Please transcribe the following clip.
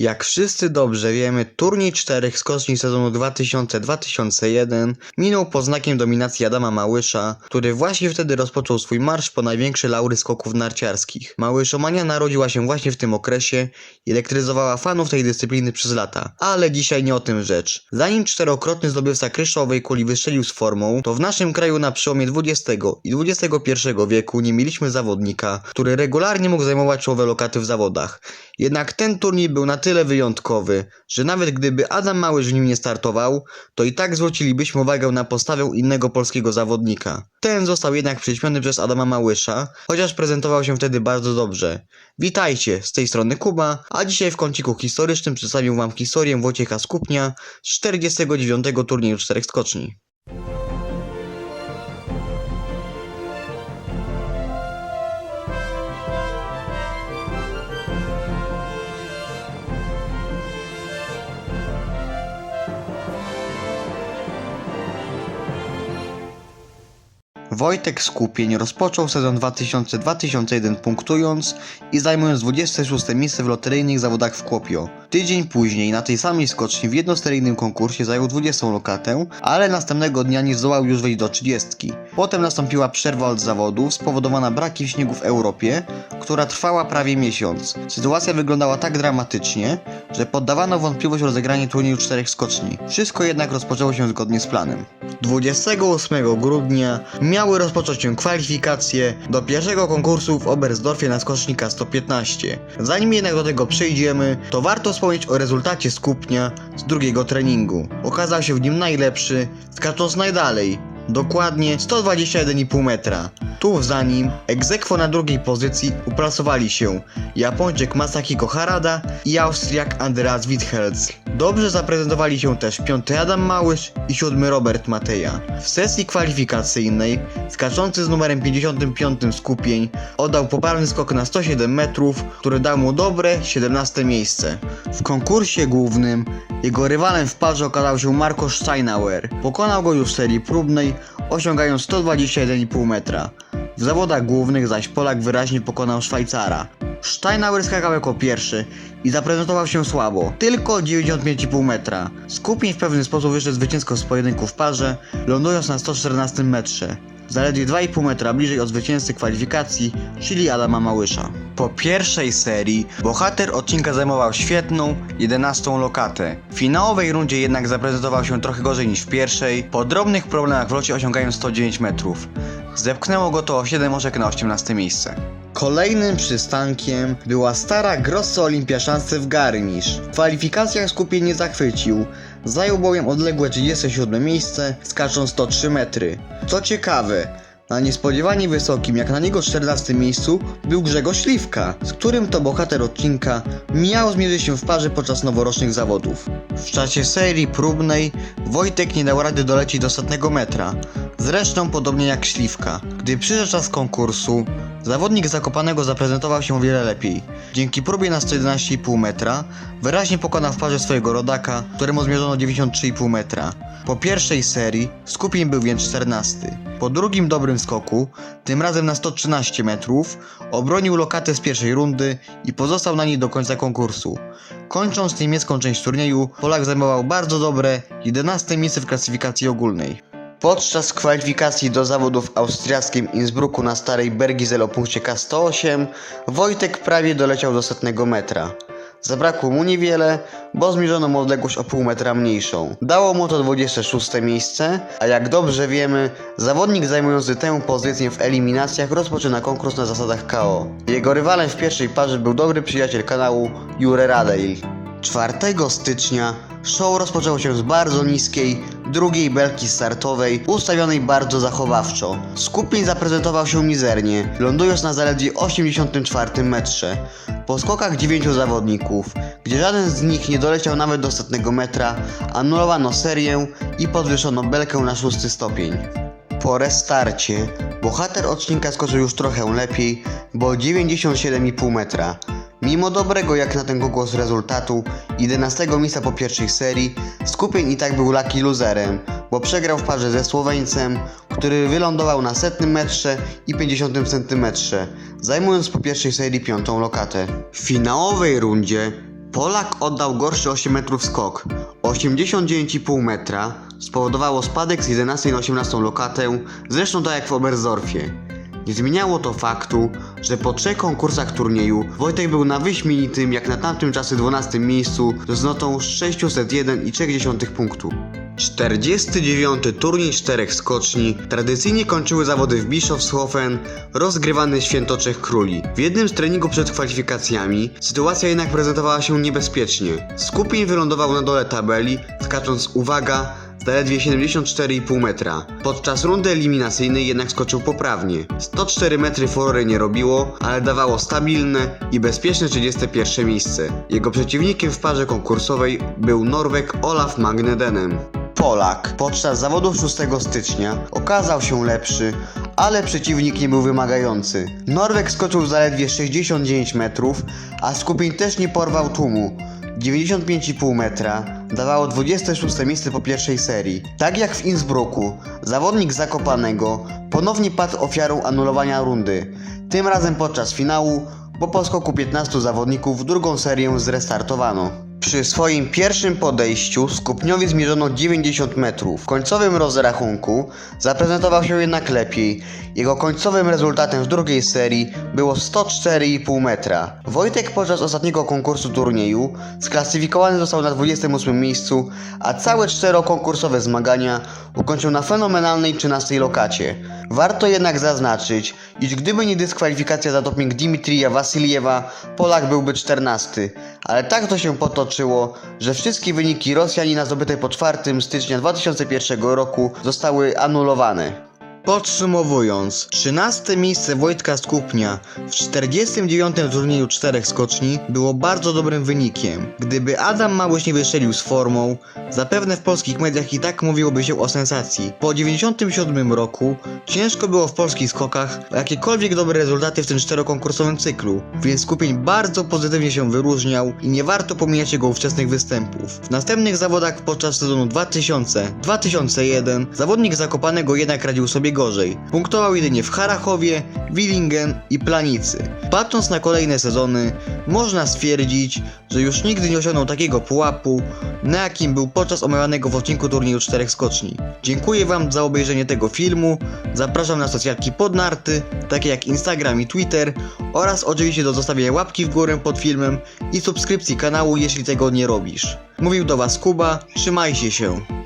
Jak wszyscy dobrze wiemy, turniej czterech skoczni sezonu 2000-2001 minął pod znakiem dominacji Adama Małysza, który właśnie wtedy rozpoczął swój marsz po największe laury skoków narciarskich. Małyszomania narodziła się właśnie w tym okresie i elektryzowała fanów tej dyscypliny przez lata. Ale dzisiaj nie o tym rzecz. Zanim czterokrotny zdobywca kryształowej kuli wystrzelił z formą, to w naszym kraju na przełomie XX i XXI wieku nie mieliśmy zawodnika, który regularnie mógł zajmować czołowe lokaty w zawodach. Jednak ten turniej był na tyle wyjątkowy, że nawet gdyby Adam Małysz w nim nie startował, to i tak zwrócilibyśmy uwagę na postawę innego polskiego zawodnika. Ten został jednak przyćmiony przez Adama Małysza, chociaż prezentował się wtedy bardzo dobrze. Witajcie, z tej strony Kuba, a dzisiaj w kąciku historycznym przedstawię wam historię Wojciecha Skupnia z 49. turnieju czterech skoczni. Wojtek Skupień rozpoczął sezon 2000-2001 punktując i zajmując 26 miejsce w loteryjnych zawodach w Kłopio. Tydzień później na tej samej skoczni w jednosteryjnym konkursie zajął 20 lokatę, ale następnego dnia nie zdołał już wejść do 30. Potem nastąpiła przerwa od zawodów spowodowana brakiem śniegu w Europie, która trwała prawie miesiąc. Sytuacja wyglądała tak dramatycznie, że poddawano wątpliwość rozegranie turnieju czterech skoczni. Wszystko jednak rozpoczęło się zgodnie z planem. 28 grudnia miały rozpocząć się kwalifikacje do pierwszego konkursu w Oberstdorfie na skocznika 115. Zanim jednak do tego przejdziemy, to warto wspomnieć o rezultacie skupnia z drugiego treningu. Okazał się w nim najlepszy, skacząc najdalej, dokładnie 121,5 metra. Tuż za nim, egzekwo na drugiej pozycji uplasowali się Japończyk Masahiko Harada i Austriak Andreas Withelz. Dobrze zaprezentowali się też piąty Adam Małysz i siódmy Robert Mateja. W sesji kwalifikacyjnej skaczący z numerem 55 skupień oddał poprawny skok na 107 metrów, który dał mu dobre 17 miejsce. W konkursie głównym jego rywalem w parze okazał się Marco Steinauer. Pokonał go już w serii próbnej, osiągając 121,5 metra. W zawodach głównych zaś Polak wyraźnie pokonał Szwajcara. Steinauer skakał jako pierwszy i zaprezentował się słabo, tylko 95,5 metra. Skupień w pewien sposób wyszedł zwycięsko z pojedynku w parze, lądując na 114 metrze. Zaledwie 2,5 metra bliżej od zwycięzcy kwalifikacji, czyli Adama Małysza. Po pierwszej serii bohater odcinka zajmował świetną 11 lokatę. W finałowej rundzie jednak zaprezentował się trochę gorzej niż w pierwszej, po drobnych problemach w locie osiągając 109 metrów. Zepchnęło go to o 7 oczek na 18 miejsce. Kolejnym przystankiem była stara Grosso Olimpiaszance w Garmisch. W kwalifikacjach skupień nie zachwycił, zajął bowiem odległe 37 miejsce, skacząc 103 metry. Co ciekawe, na niespodziewanie wysokim, jak na niego 14 miejscu, był Grzegorz Śliwka, z którym to bohater odcinka miał zmierzyć się w parze podczas noworocznych zawodów. W czasie serii próbnej Wojtek nie dał rady dolecieć do ostatniego metra, zresztą podobnie jak Śliwka. Gdy przyszedł czas konkursu, zawodnik Zakopanego zaprezentował się o wiele lepiej. Dzięki próbie na 111,5 metra wyraźnie pokonał w parze swojego rodaka, któremu zmierzono 93,5 metra. Po pierwszej serii skupień był więc 14. Po drugim dobrym skoku, tym razem na 113 metrów, obronił lokatę z pierwszej rundy i pozostał na niej do końca konkursu. Kończąc niemiecką część turnieju, Polak zajmował bardzo dobre 11 miejsce w klasyfikacji ogólnej. Podczas kwalifikacji do zawodów w austriackim Innsbrucku na starej Bergizel o punkcie K108, Wojtek prawie doleciał do setnego metra. Zabrakło mu niewiele, bo zmierzono mu odległość o pół metra mniejszą. Dało mu to 26 miejsce, a jak dobrze wiemy, zawodnik zajmujący tę pozycję w eliminacjach rozpoczyna konkurs na zasadach KO. Jego rywalem w pierwszej parze był dobry przyjaciel kanału Jure Radejl. 4 stycznia show rozpoczęło się z bardzo niskiej, drugiej belki startowej, ustawionej bardzo zachowawczo. Skupień zaprezentował się mizernie, lądując na zaledwie 84 metrze. Po skokach dziewięciu zawodników, gdzie żaden z nich nie doleciał nawet do ostatniego metra, anulowano serię i podwyższono belkę na szósty stopień. Po restarcie bohater odcinka skoczył już trochę lepiej, bo 97,5 metra. Mimo dobrego jak na ten konkurs rezultatu 11 miejsca po pierwszej serii, Skupień i tak był lucky loserem, bo przegrał w parze ze Słoweńcem, który wylądował na setnym metrze i 50 centymetrze, zajmując po pierwszej serii piątą lokatę. W finałowej rundzie Polak oddał gorszy 8 metrów skok. 89,5 metra spowodowało spadek z 11 na 18 lokatę, zresztą tak jak w Oberstdorfie. Nie zmieniało to faktu, że po trzech konkursach turnieju Wojtek był na wyśmienitym jak na tamtym czasy 12 miejscu z notą 601,3 punktu. 49. turniej czterech skoczni tradycyjnie kończyły zawody w Bischofshofen, rozgrywane w Świętoczech Króli. W jednym z treningów przed kwalifikacjami sytuacja jednak prezentowała się niebezpiecznie. Skupień wylądował na dole tabeli, skacząc uwaga zaledwie 74,5 metra. Podczas rundy eliminacyjnej jednak skoczył poprawnie. 104 metry forory nie robiło, ale dawało stabilne i bezpieczne 31 miejsce. Jego przeciwnikiem w parze konkursowej był Norweg Olaf Magnedenem. Polak podczas zawodów 6 stycznia okazał się lepszy, ale przeciwnik nie był wymagający. Norweg skoczył zaledwie 69 metrów, a skupień też nie porwał tłumu. 95,5 metra dawało 26 miejsce po pierwszej serii. Tak jak w Innsbrucku, zawodnik Zakopanego ponownie padł ofiarą anulowania rundy. Tym razem podczas finału, bo po skoku 15 zawodników drugą serię zrestartowano. Przy swoim pierwszym podejściu skupniowi zmierzono 90 metrów. W końcowym rozrachunku zaprezentował się jednak lepiej. Jego końcowym rezultatem w drugiej serii było 104,5 metra. Wojtek podczas ostatniego konkursu turnieju sklasyfikowany został na 28 miejscu, a całe czterokonkursowe zmagania ukończył na fenomenalnej 13 lokacie. Warto jednak zaznaczyć, iż gdyby nie dyskwalifikacja za doping Dimitrija Wasiliewa, Polak byłby 14. Ale tak to się potoczyło, że wszystkie wyniki Rosjanina zdobyte po 4 stycznia 2001 roku zostały anulowane. Podsumowując, 13 miejsce Wojtka Skupnia w 49. turnieju czterech skoczni było bardzo dobrym wynikiem. Gdyby Adam Małysz nie wystrzelił z formą, zapewne w polskich mediach i tak mówiłoby się o sensacji. Po 97 roku ciężko było w polskich skokach o jakiekolwiek dobre rezultaty w tym czterokonkursowym cyklu, więc Skupień bardzo pozytywnie się wyróżniał i nie warto pomijać jego ówczesnych występów. W następnych zawodach podczas sezonu 2000-2001 zawodnik Zakopanego jednak radził sobie gorzej. Punktował jedynie w Harachowie, Willingen i Planicy. Patrząc na kolejne sezony, można stwierdzić, że już nigdy nie osiągnął takiego pułapu, na jakim był podczas omawianego w odcinku turnieju czterech skoczni. Dziękuję Wam za obejrzenie tego filmu, zapraszam na socjalki podnarty, takie jak Instagram i Twitter oraz oczywiście do zostawienia łapki w górę pod filmem i subskrypcji kanału, jeśli tego nie robisz. Mówił do Was Kuba, trzymajcie się.